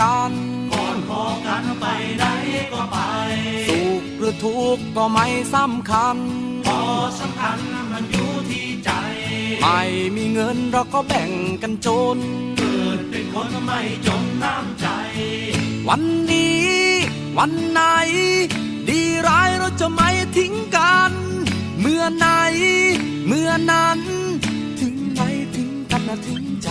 กันก่อนขอกันไปไหนก็ไป สุขหรือทุกข์ก็ไม่สำคัญพอสำคัญมันอยู่ที่ใจ ไม่มีเงินเราก็แบ่งกันจน เกิดเป็นคนไม่จมน้ำใจ วันนี้ วันไหน ดีร้ายเราจะไม่ทิ้งกัน เมื่อไหน เมื่อนั้น ถึงไหนถึงกันนะถึงใจ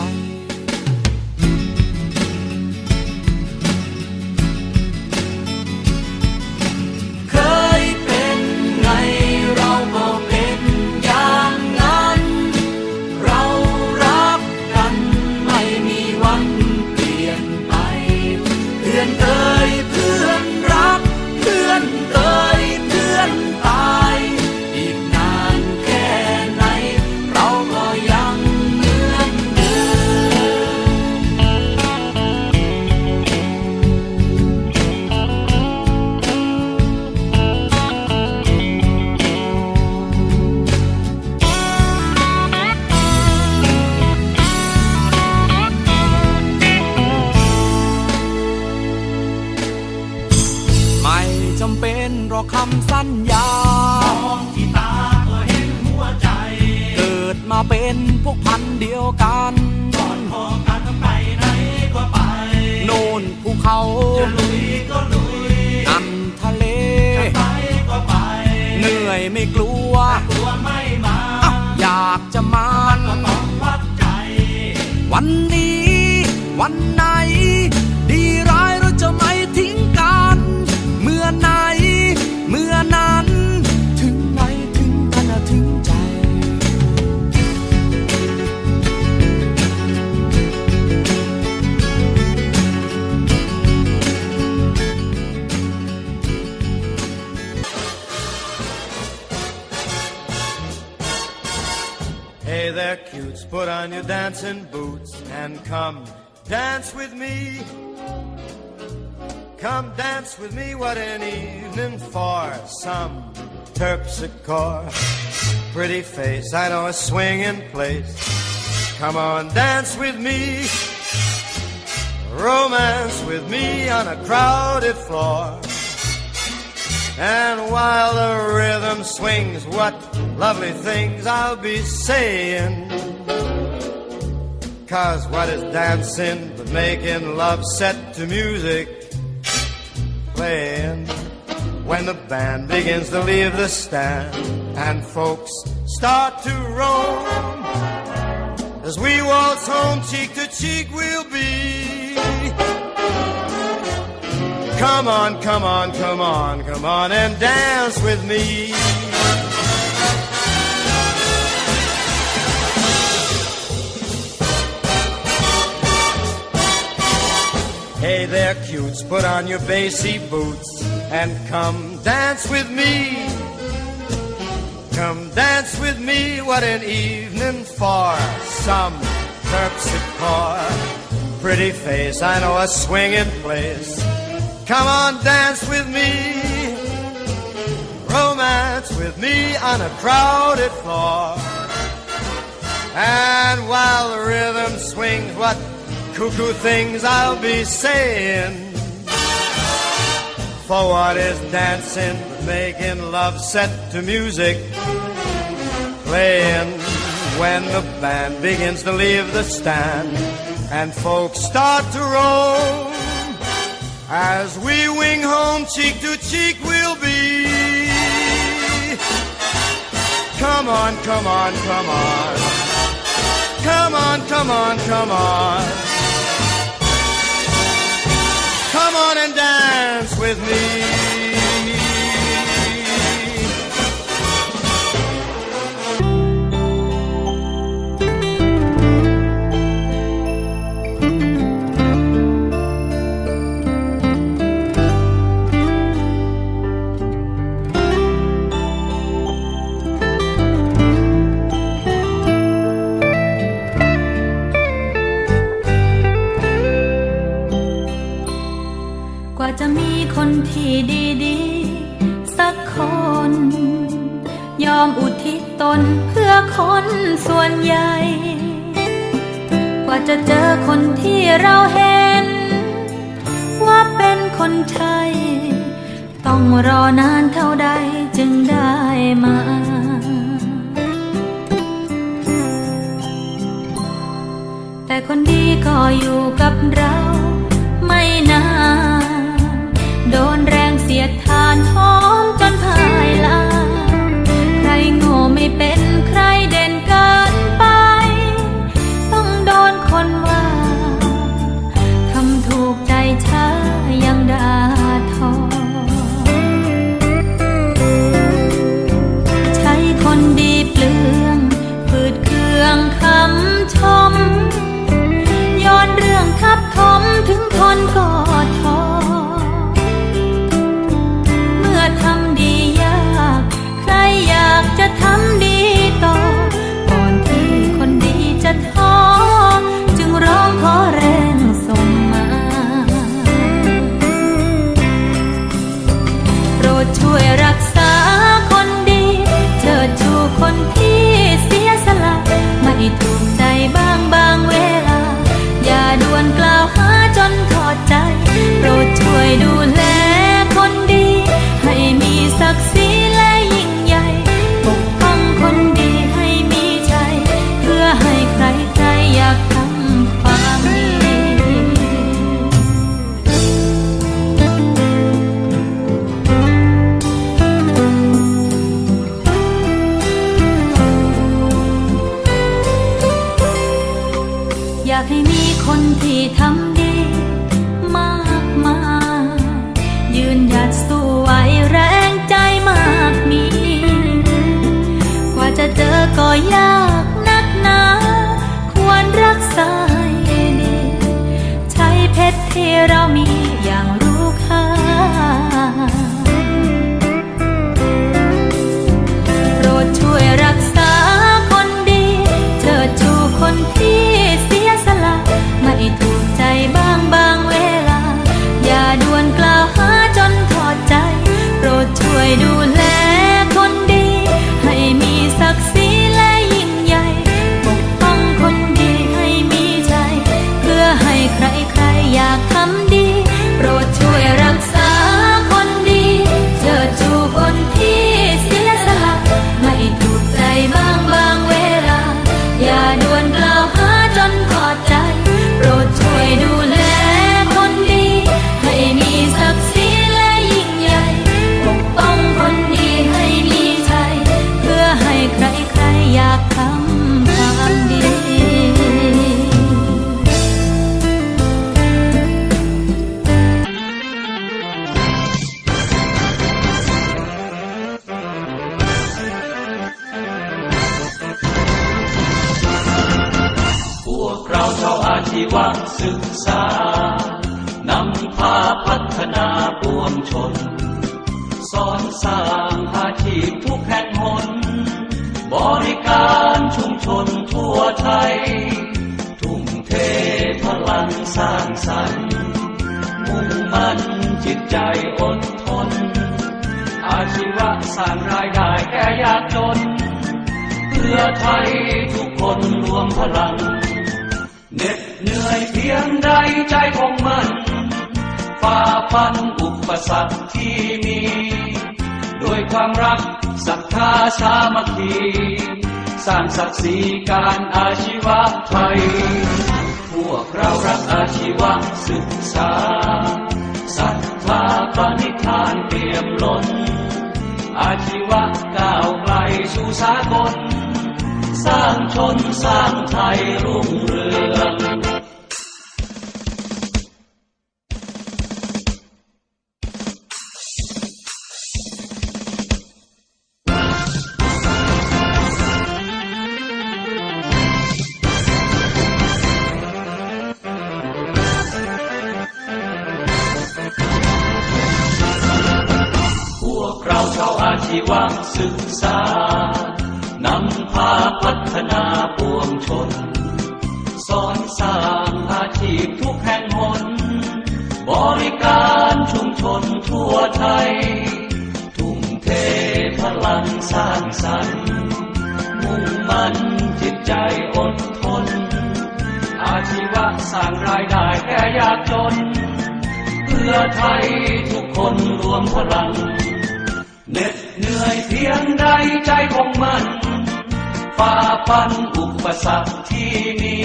on your dancing boots and come dance with me. Come dance with me, what an evening for some terpsichore. Pretty face, I know a swinging place. Come on, dance with me. Romance with me on a crowded floor. And while the rhythm swings, what lovely things I'll be saying. Cause what is dancing but making love set to music playing? When the band begins to leave the stand, and folks start to roam. As we waltz home, cheek to cheek, we'll be. Come on, come on, come on, come on and dance with me. Hey there, cutes, put on your bassy boots and come dance with me. Come dance with me, what an evening for some terpsichore. Pretty face, I know a swinging place. Come on, dance with me. Romance with me on a crowded floor. And while the rhythm swings, what cuckoo things I'll be saying. For what is dancing making love set to music? Playing when the band begins to leave the stand and folks start to roam. As we wing home, cheek to cheek we'll be. Come on, come on. Come on, come on, come on. Come on and dance with me. " จะมีคนที่ดีๆ สักคน ยอมอุทิศตนเพื่อคนส่วนใหญ่ กว่าจะเจอคนที่เราเห็น ว่าเป็นคนใช่ต้องรอนานเท่าใดจึงได้มาแต่คนดีก็อยู่กับเราไม่นานานหอมจนพ่ายลาใครโง่ไม่เป็นใครากให้มีคนที่ทำดีมากมายยืนหยัดสู้ไหวแรงใจมากมี กว่าจะเจอก็ยากนักหนา ควรรักษาให้ดี ใช้เพชรที่เรามี อยดูแล ชีวศึกษานำพาพัฒนาปวงชน สอนสร้างอาชีพทุกแห่งหน บริการชุมชนทั่วไทย ทุ่มเทพลังสร้างสรรค์มุ่งมั่นจิตใจอดทน อาชีวะสร้างรายได้แก่ยากจน เพื่อไทยทุกคนรวมพลังเน็ด เหนื่อยเพียงใดใจคงมั่นฝ่าฟันอุปสรรคที่มีด้วยความรักศรัทธาสามัคคีสร้างศักดิ์ศรีการอาชีวะไทย พวกเรารักอาชีวะศึกษาศรัทธาปณิธานเปี่ยมล้น อาชีวะก้าวไกลสู่สากล สร้างชนสร้างไทยรุ่งเรือง วไทย ทุ่มเทพลังสร้างสรรค์ มุ่งมั่นจิตใจอดทน อาชีวะสร้างรายได้แก่ยากจน เพื่อไทยทุกคนรวมพลังเหน็ดเหนื่อยเพียงใดใจคงมั่นฝ่าฟันอุปสรรคที่มี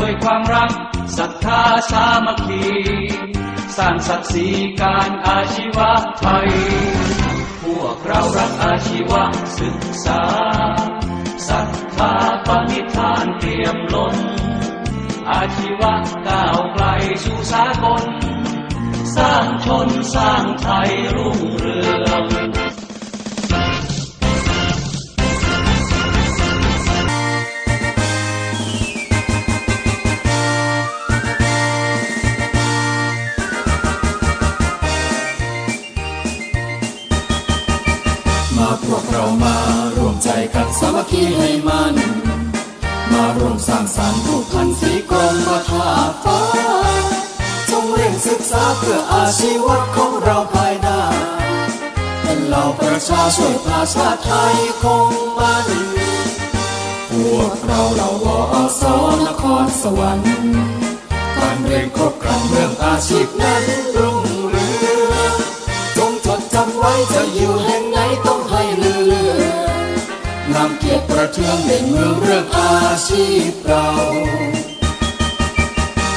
ด้วยความรักศรัทธาสามัคคีสร้างศักดิ์ศรีการอาชีวะไทย พวกเรารักอาชีวะศึกษาศรัทธาปณิธานเตรียมล้น อาชีวะก้าวไกลสู่สากล สร้างชนสร้างไทยรุ่งเรือง ช่วยพาชาติไทยคงมันพวกเราเหล่าวอสนครสวรรค์การเรียนครบครันเรื่องอาชีพนั้นรุ่งเรืองจงจดจำไว้จะอยู่แห่งไหนต้องให้เลือนำเกียรติประเทืองในเมืองเรื่องอาชีพเรา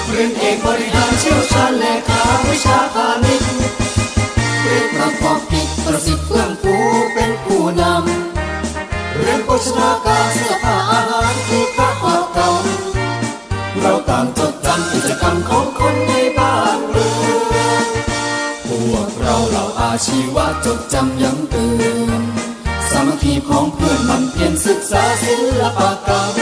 เรียนเอกบริหารเชี่ยวชาญเลขาวิชาพาณิชย์เรียนประกอบกิ ประสิทธิ์เฟื่องฟูเป็นผู้นำ เรียนโภชนาการเสื้อผ้าอาหารคือพระปกรรมเราต่างจดจำกิจกรรมของคนในบ้านเรือนพวกเราเหล่าอาชีวะจดจำย้ำเตือนสามัคคีของเพื่อนมันเพียรศึกษาศิลปกรรม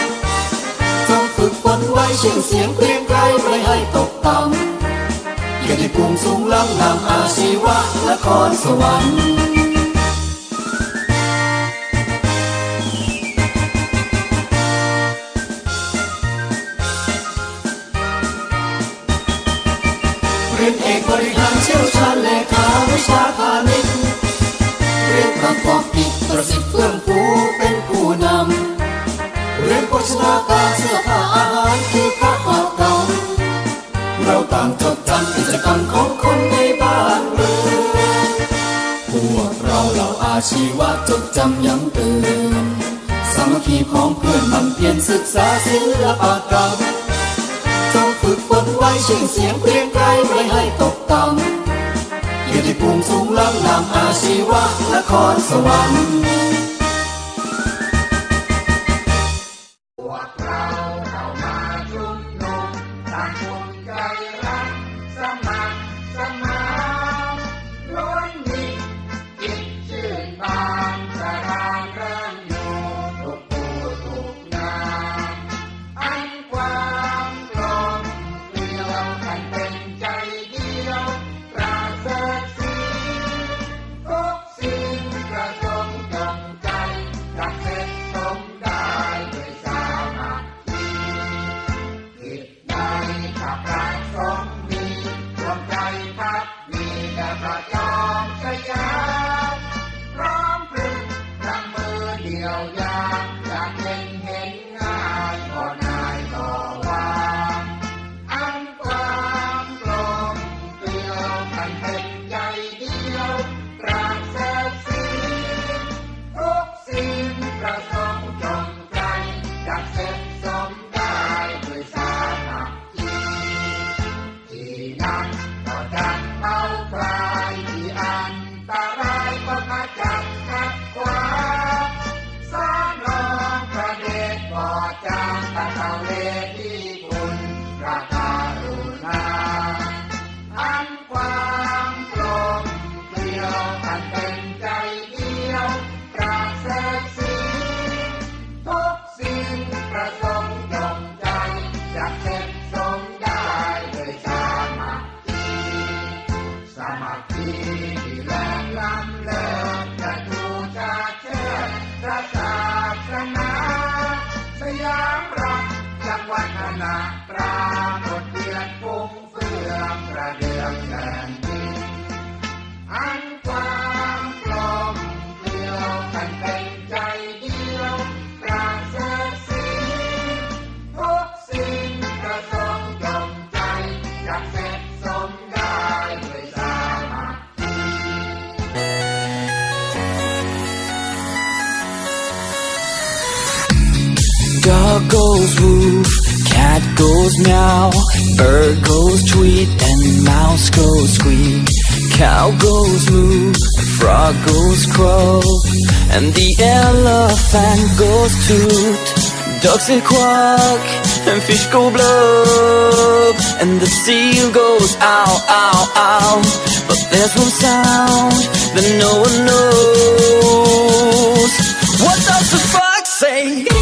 จงฝึกฝนไว้ชื่อเสียงเกรียงไกรไม่ให้ตกต่ำ เกียรติภูมิสูงล้ำนำอาชีวะนครสวรรค์เรียนเอกบริหารเชี่ยวชาญเลขาวิชาพาณิชย์เรียนประกอบกิจประสิทธิ์เฟื่องฟูเป็นผู้นำเรียนโภชนาการเสื้อผ้า ชีวะจดจำย้ำเตือนสามัคคีของเพื่อนมันเพียรศึกษาศิลปกรรมจงฝึกฝนไว้ชื่อเสียงเรียงไกรไม่ให้ตกต่ำเกียรติภูมิสูงล้ำนำอาชีวะนครสวรรค์ต่างคนใจรักส goes meow, bird goes tweet, and mouse goes squeak. Cow goes moo, frog goes crow, and the elephant goes toot. Ducks will quack, and fish go blub, and the seal goes ow, ow, ow. But there's one sound that no one knows. What does the fox say?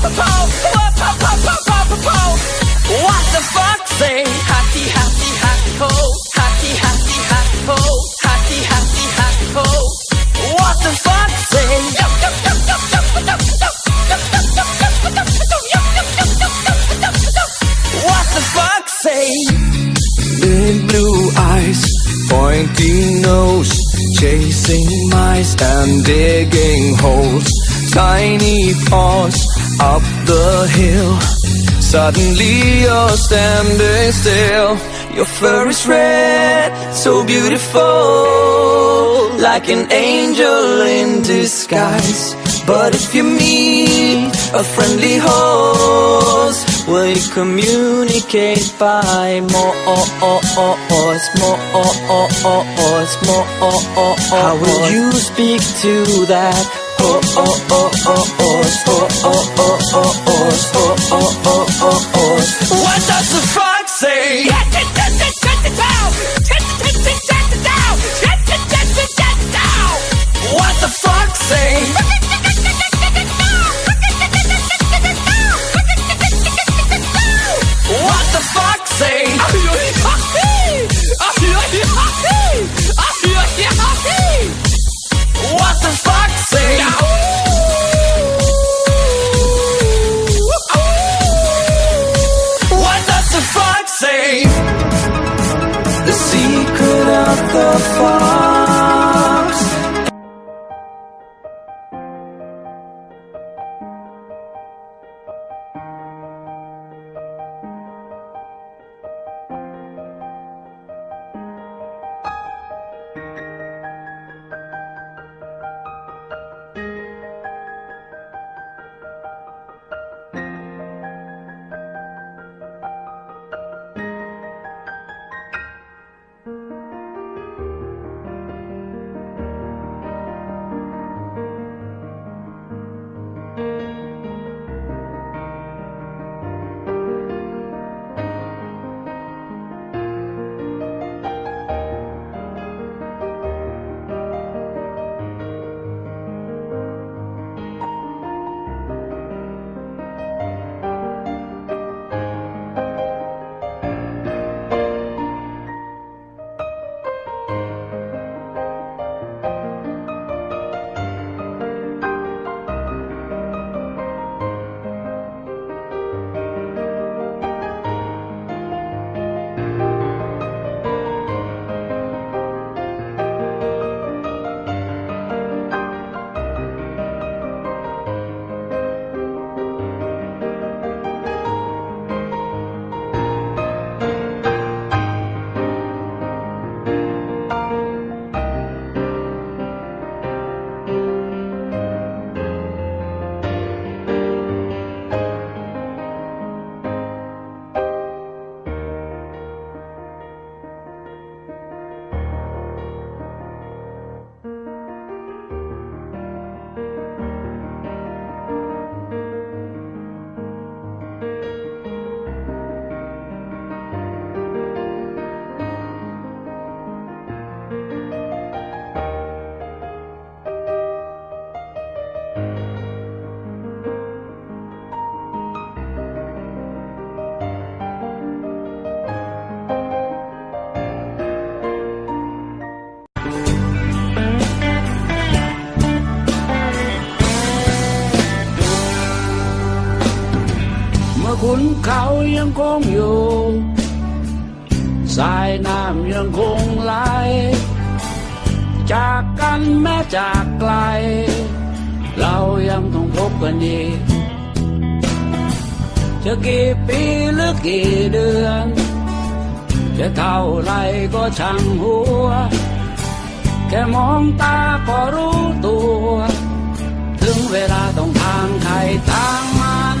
what the fuck say? Ho, ho, ho. What the fuck say? What the fuck say? Big blue eyes, pointy nose, chasing mice and digging holes. Tiny paws up the hill, suddenly you're standing still. Your fur is red, so beautiful, like an angel in disguise. But if you meet a friendly horse, will you communicate by more voice, more voice, more voice? How will you speak to that? What does the fox say? ยังคงอยู่ สายน้ำยังคงไหล จากกันแม้จากไกล เรายังต้องพบกันอีกจะกี่ปีหรือกี่เดือน จะเท่าไรก็ช่างหัว แค่มองตาก็รู้ตัว ถึงเวลาต้องทางใครทางมัน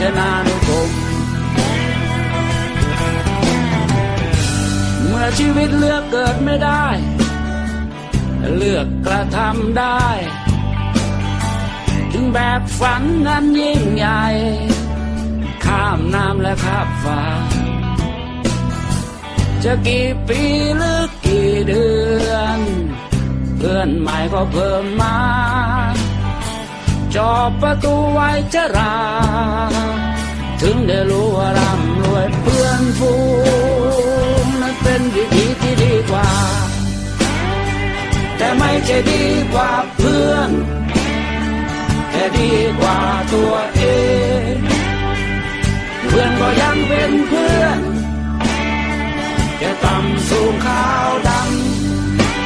พุทธนานุกรมเมื่อชีวิตเลือกเกิดไม่ได้ เลือกกระทำได้ ถึงแบบฝันนั้นยิ่งใหญ่ ข้ามน้ำและข้ามฟ้า จะกี่ปีหรือกี่เดือน เพื่อนใหม่ก็เพิ่มมา จอบประตูไว้จะรา ถึงได้รู้ว่าร่ำรวยเพื่อนฟูนั้นเป็นวิธีที่ดีกว่า แต่ไม่ใช่ดีกว่าเพื่อน แต่ดีกว่าตัวเอง เพื่อนก็ยังเป็นเพื่อนจะต่ำสูงขาวด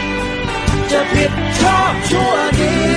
ำจะผิดชอบชั่วดี